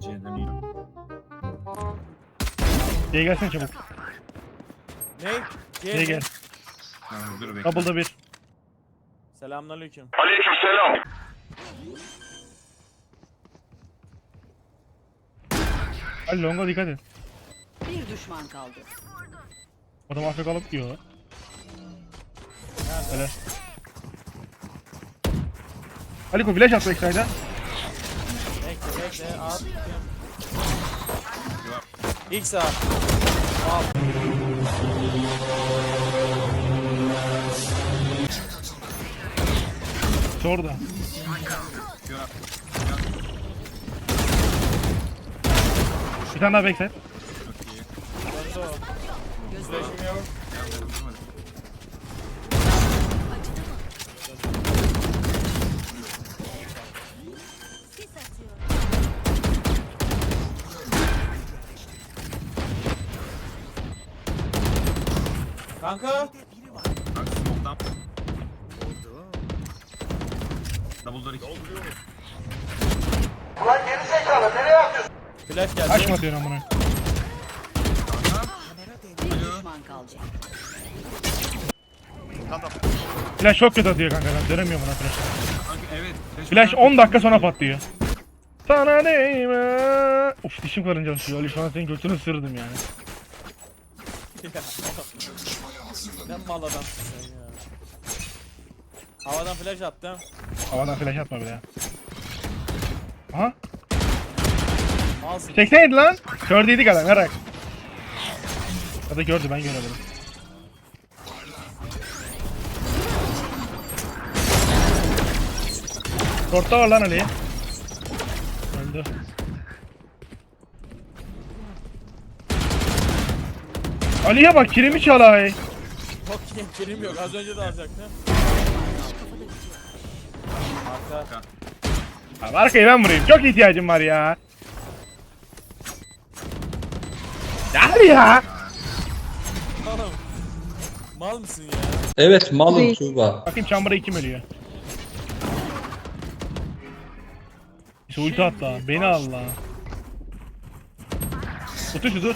C'den iyi. C'ye gelsene çabuk. Ne? C'ye gel. Ha, dur bekle. Double'da bir. Selamünaleyküm. Ali longa dikkat et. Bir düşman kaldı. Adam Afrika alıp diyor. Öyle. Ali flash at backside'a. Bekle bekle. At. İlk sağ. Al. Orada. Bir tane daha o. Flash'im yok. Kanka. Bak smoke'dan. Double door 2. Flash geldi. Açma diyorsun amına. Bir düşman kaldı. Flash çok kötü atıyor kanka ben dönemiyorum ona flash. Kanka evet. Flash 10 dakika sonra patlıyor. Sana değme. Uf dişim karınca suyu. Ali şu an senin götünü ısırdım yani. Ne mal adamsın sen ya. Havadan flash attım. Havadan flash atma bile. Aha. Malsın. Çekseydi lan. Kördeydik adam yarak. Ya da gördü ben göremedim. Short'ta var lan Ali. Öldü. Ali'ye bak kirimi çalay. Yok ki kelim yok. Az önce de alacaktım. Arka. Abi arkayı ben vurayım. Çok ihtiyacım var ya. Gel ya. Oğlum. Mal mısın ya? Evet malum Tuğba. Bakayım çambara kim ölüyor. İşte ulti atla. Beni al la. Otur şu dur.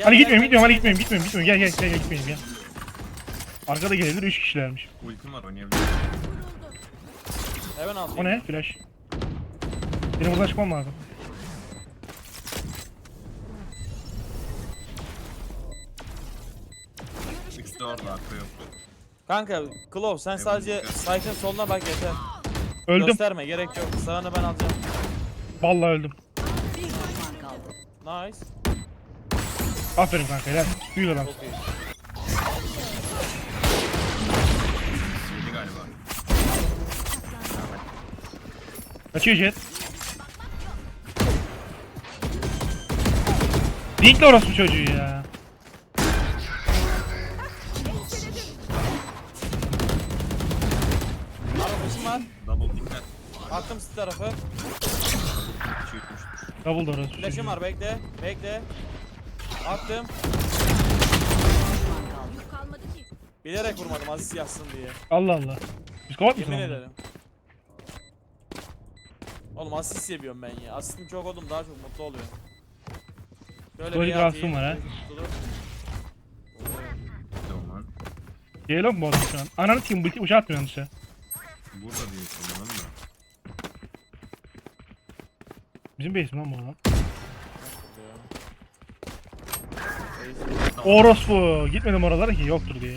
Gel, Hadi gitmiyorum gitmiyorum hadi gitmiyorum gitmiyorum gitmiyorum gel gel gel gel gitmeyin gel. Arkada gelebilir 3 kişilermiş. Ultim var oynayabilirim. Hemen al. O ne? Flash. Benim buradan çıkmam lazım. İkisi de orada arka yok. Kanka Klov sen sadece site'ın soluna bak yeter. Öldüm. Gösterme gerek yok. Sağını ben alacağım. Vallahi öldüm. Bir düşman kaldı. Nice. Aferin kanka helal. Büyük adam. Çok iyi. Yedi galiba. Kaçıyor jet. Linkle orası çocuğu ya. Flash'im var. Double dikkat. Attım siz tarafı. Double da orası çocuğu. var bekle. Bekle. Attım. Bilerek vurmadım Aziz yazsın diye. Allah Allah. Psikopat mısın? Yemin ederim. Oğlum asist seviyorum ben ya. Asistim çok oldum daha çok mutlu oluyorum. Şöyle Psikolojik atayım, rahatsızlığım var ha. tutulur. Tamam. Diyalog mu oğlum şu an? Ananı sikeyim bu uçağı atmıyor dışarı. Burada diye sanırım da. Bizim base mi lan bu adam? Orospu. Gitmedim oralara ki yoktur diye.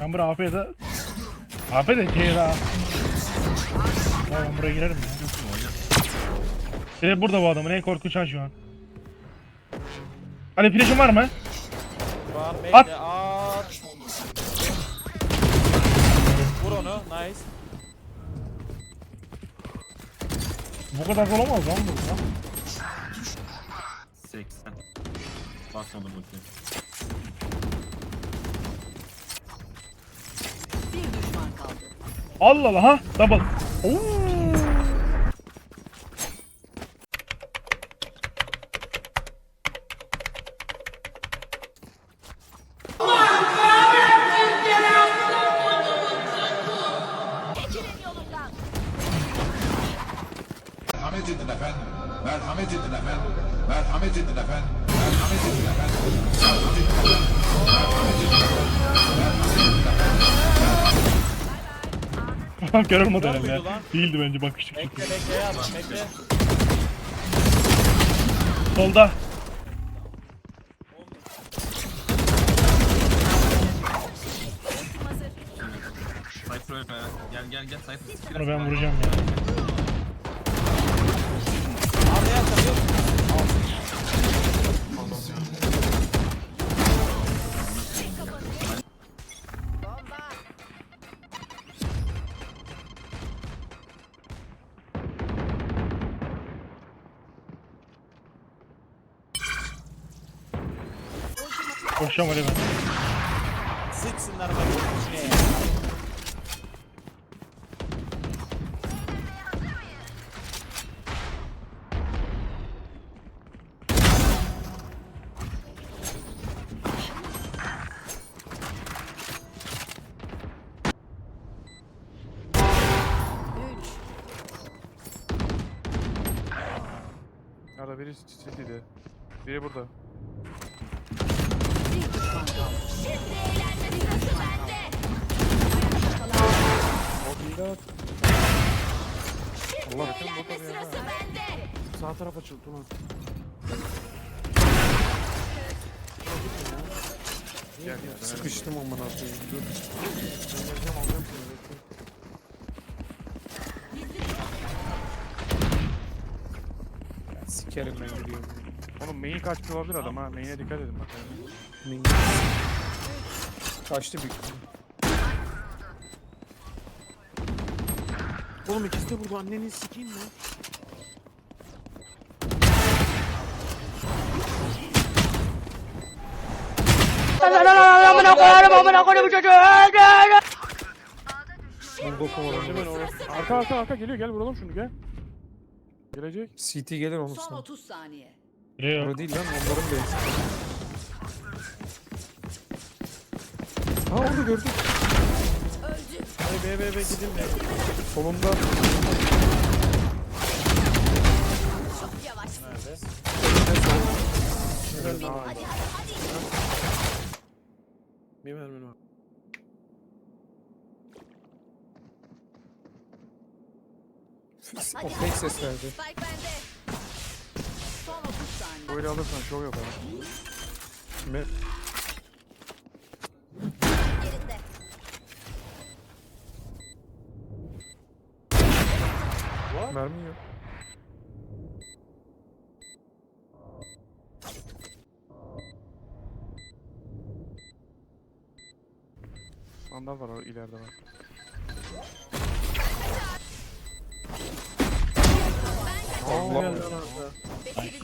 Ben buraya AP'ye de... AP de C'ye daha. Ya ben buraya girerim ya. Şey burada bu adamın en korkunç an şu an. Hani flash'ın var mı? Var At. bekle at. Vur onu nice. Bu kadar zor olmaz lan bu. ya. 80. Basmadım ulti. Bir düşman kaldı. Allah Allah ha double. Oo. Merhamet edin efendim. Merhamet edin efendim. Merhamet edin efendim. Merhamet edin efendim. Kör olmadı Kör herhalde müydü ya. Değildi bence bakıştık. Bekle bekle ya adam bekle. Solda. Cypher öyle. Gel gel gel Cypher. Onu ben vuracağım ya. Koşacağım oraya ben. Siksinler bak. Ne ya? Üç. Nerede biri City'de. Biri burada. Değil Allah burada bir yerde. Sağ taraf açıldı Tuna. Gel gel. Sıkıştım amına koyayım. Dur. Ben geleceğim alacağım seni. bekle. Ya Sikerim ben gidiyorum. Oğlum main kaçmış olabilir adam ha. Main'e dikkat edin bak. Kaçtı büyük ihtimal. Oğlum ikisi de burada anneni sikeyim mi? Arka arka arka geliyor gel vuralım şunu gel. Gelecek. CT gelir onu Son sana. 30 saniye. Yok. Orada değil lan onların base. Ha orada gördüm. Hadi be be be gidin be. Solunda. Bir mermin var. O fake ses verdi. Son 30 saniye. Böyle alırsan şov yaparım. Kime? Mermi yok. Sandal var o ileride var. Allah.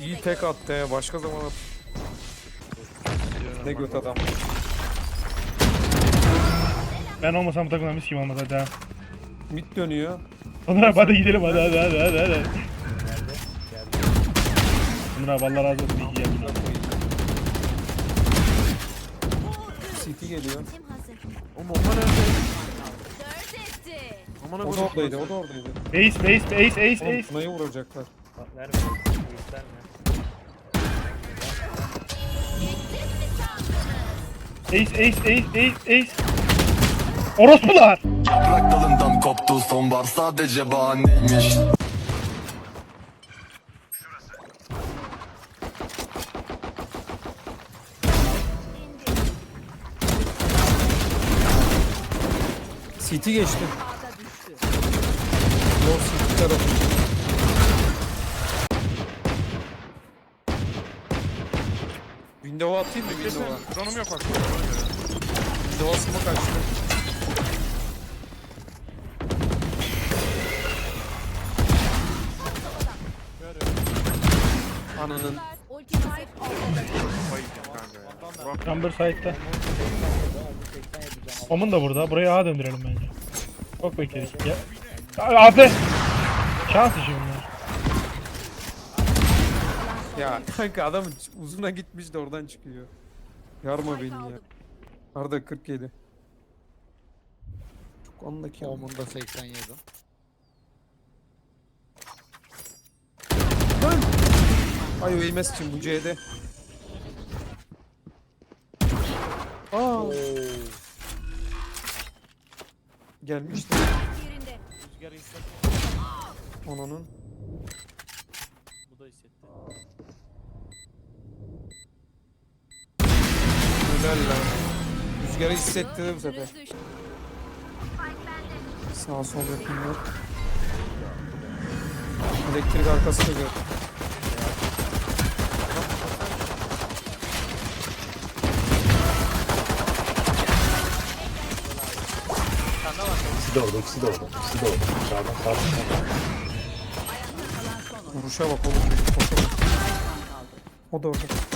İyi tek attı ya. Başka zaman at. Ne göt adam. Ben olmasam bu takımdan mis gibi olmaz hadi ha. Mid dönüyor. Onur abi hadi gidelim hadi hadi hadi hadi hadi. Onur abi Allah razı olsun iyi ki geldin. CT geliyor. Oğlum onlar nerede? Aman O da oradaydı. O da oradaydı. Ace ace ace ace Oğlum ace. Tuna'yı vuracaklar. Ace ace ace ace ace. Orospular. Yaprak dalından koptu sonbahar sadece bahaneymiş CT geçti. Low CT tarafı. Window'a atayım mı Window'a? Drone'um yok bak. Window'a smoke açtı. Ananın. Chamber side'da. Omun da burada. Burayı A döndürelim bence. Çok bekledik ya. A- AP. Şans işi bunlar. Ya kanka adam uzuna gitmiş de oradan çıkıyor. Yarma beni ya. Arda 47. Çok ondaki Omunda 87. Ay o eğmez için bu C'de. Aa. Gelmişti Rüzgarı hisset. ananın. Bu da hissetti. Helal lan. Rüzgarı hissetti de bu sefer. Sağ sol yakın yok. Elektrik arkası da gör. Vuruşa bak oğlum. Koşa bak. O da orada.